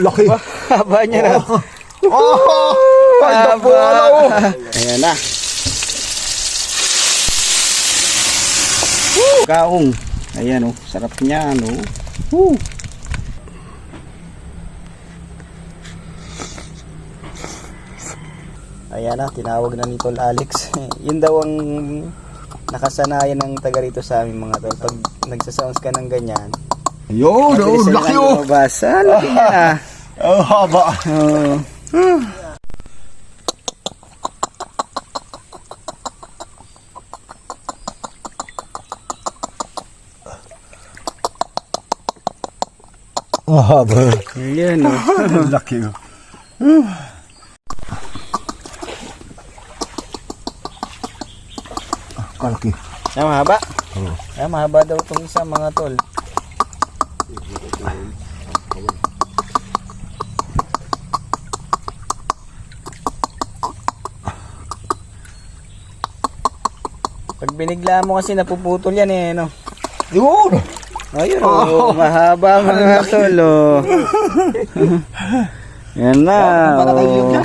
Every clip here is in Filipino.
Laki. Haba niya na. Oh! Ay, nabuhala oh. Ayan na. Kaong. Ayan oh, sarap niya no. Woo. Ayan na, tinawag na ni Tol Alex. Yun daw ang nakasanayan ng taga rito sa amin mga tol. Pag nagsasounds ka ng ganyan, oh, mabilis laki oh. lumabas. Ah, laki na. Oh, haba. Oh. Oh, haba. Ayan oh. Laki oh. Ah, Kalaki. Ay, mahaba? Oo. Ay, mahaba daw itong isa mga tol. Pag binigla mo kasi napuputol yan eh, no? Yun. Ayun, oh, mahaba mga tol, oh. yan na, oh.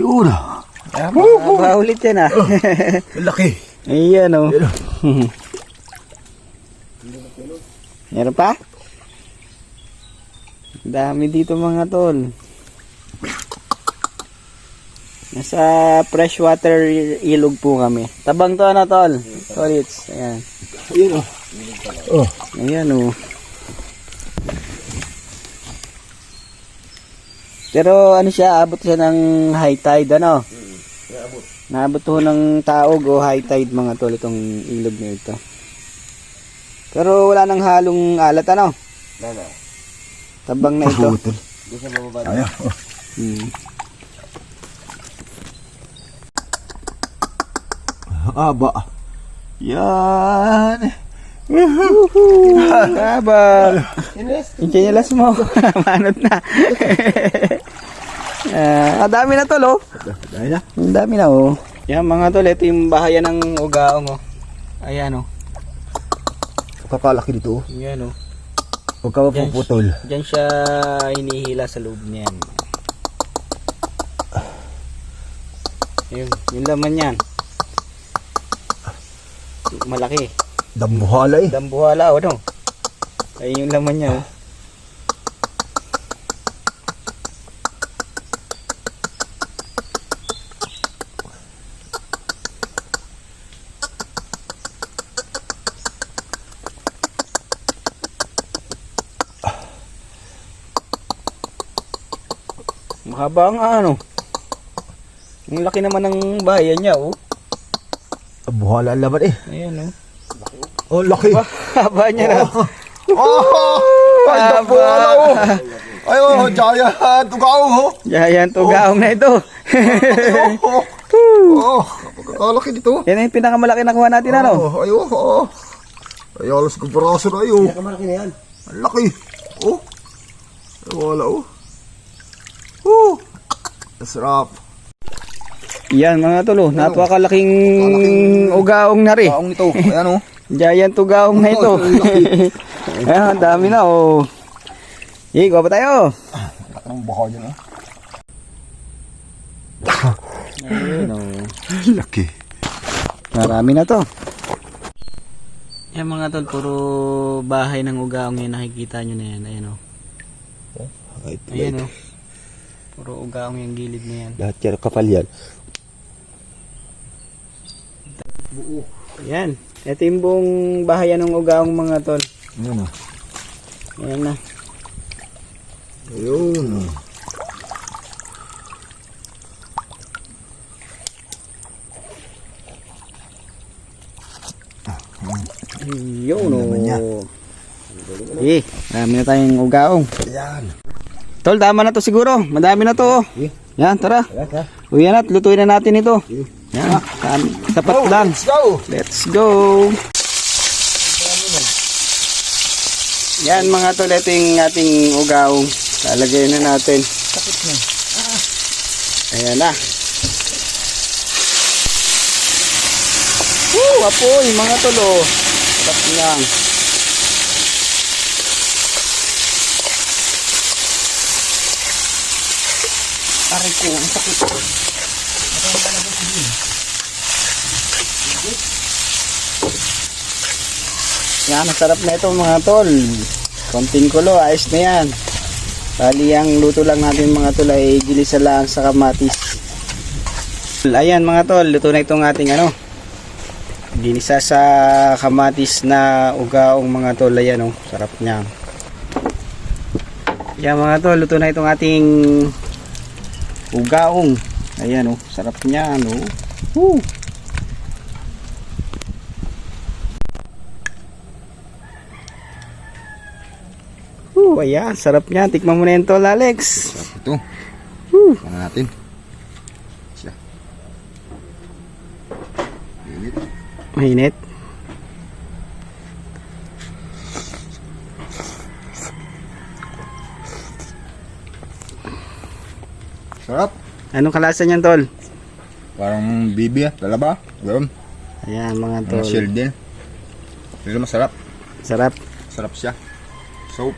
Yun. Ah, mahaba ulit yan, ah. Laki. Ayan, oh. Meron pa? Dami dito mga tol. Nasa freshwater ilog po kami. Tabang to ano tol? Tolits. Ayan. Ayun oh. Oh. Ayan oh. Pero ano siya, abot siya ng high tide ano? Naabot to ng taog o high tide mga tol itong ilog na ito. Pero wala nang halong alat ano? Wala. Tabang na ito. Putol. Di siya mababa. Ayan. Oh. Hmm. Haba. Yan. Kabal. Yung chinelas mo. Manot na. Ah, ang dami na tol oh. Dahil na. Ang dami na oh. Yan mga tol, ito yung bahayan ng ugaong oh. Ayan oh. Kakalaki dito oh. Yan oh. Huwag ka mapuputol. Diyan siya hinihila sa loob niyan. Yun, yung laman yan. Malaki. Dambuhala eh. Dambuhala o no? Ay yung laman niya oh. Mahaba nga ano. Ang laki naman ng bahayan niya oh. Dambuhala ang laban eh. Ayan oh. Oh, laki. Haba niya na. Oh! Ay, dambuhala oh. Ay, oh, giant. Tugaw oh. Yayan to gaong na ito. Oh, oh. Kakalaki dito. Yan yung pinakamalaki na kuha natin ano. Oh, ay, oh, oh. Ay, alas ko braso na ayo. Kamalaki na yan. Ang laki. Oh. Ay, wala oh. Oh. Sarap. Yan mga tolo, napakalaking ugaong na rin. Kaong ito. Ayan oh. Giant ugaong na ito. Ayan, ang dami na oh. Kuha pa tayo. Laki ng baka dyan oh. Ayun oh. Laki. Marami na to. Yan mga tol, puro bahay ng ugaong yan nakikita nyo na yan. Ayan oh. Ay, Ayan oh. Puro ugaong yung gilid na yan. Lahat yan kapal yan. Yan. Ito yung buong bahayan ng ugaong mga tol. Ayan oh. Ayan na. Ayun oh. Yun oh. Eh, marami na tayong ugaong. Ayan. Tol, tama na to siguro. Madami na to. oh. Eh. Yan, tara. Uyan at lutuin na natin ito. Yan, tam, tapat go, lang. Let's go. Let's go. Yan mga tol, ito yung ating ugaw. Lalagay na natin. Takot na. Ayan na. Woo, apoy mga tol oh. Sarap lang. Aray ko, ang sakit. Yan, ang sarap na ito mga tol. Konting kulo, ayos na yan. Bali, ang luto lang natin mga tol ay gilisa lang sa kamatis. Ayan mga tol, luto na itong ating ano. Ginisa sa kamatis na ugaong mga tol. Ayan oh, sarap niya. Yan mga tol, luto na itong ating ugaong. Ayan oh, sarap niya. No? Woo! Woo, ayan, sarap niya. Tikman mo na yan tol, Alex. Ito. Woo. Ano natin? Siya. Init. Mainit. Sarap. Anong kalasa niyan tol? Parang bibi ah. Lalaba. Ganoon. Ayan mga Mga tol. shell din. Pero masarap. Sarap. Sarap siya. Soap.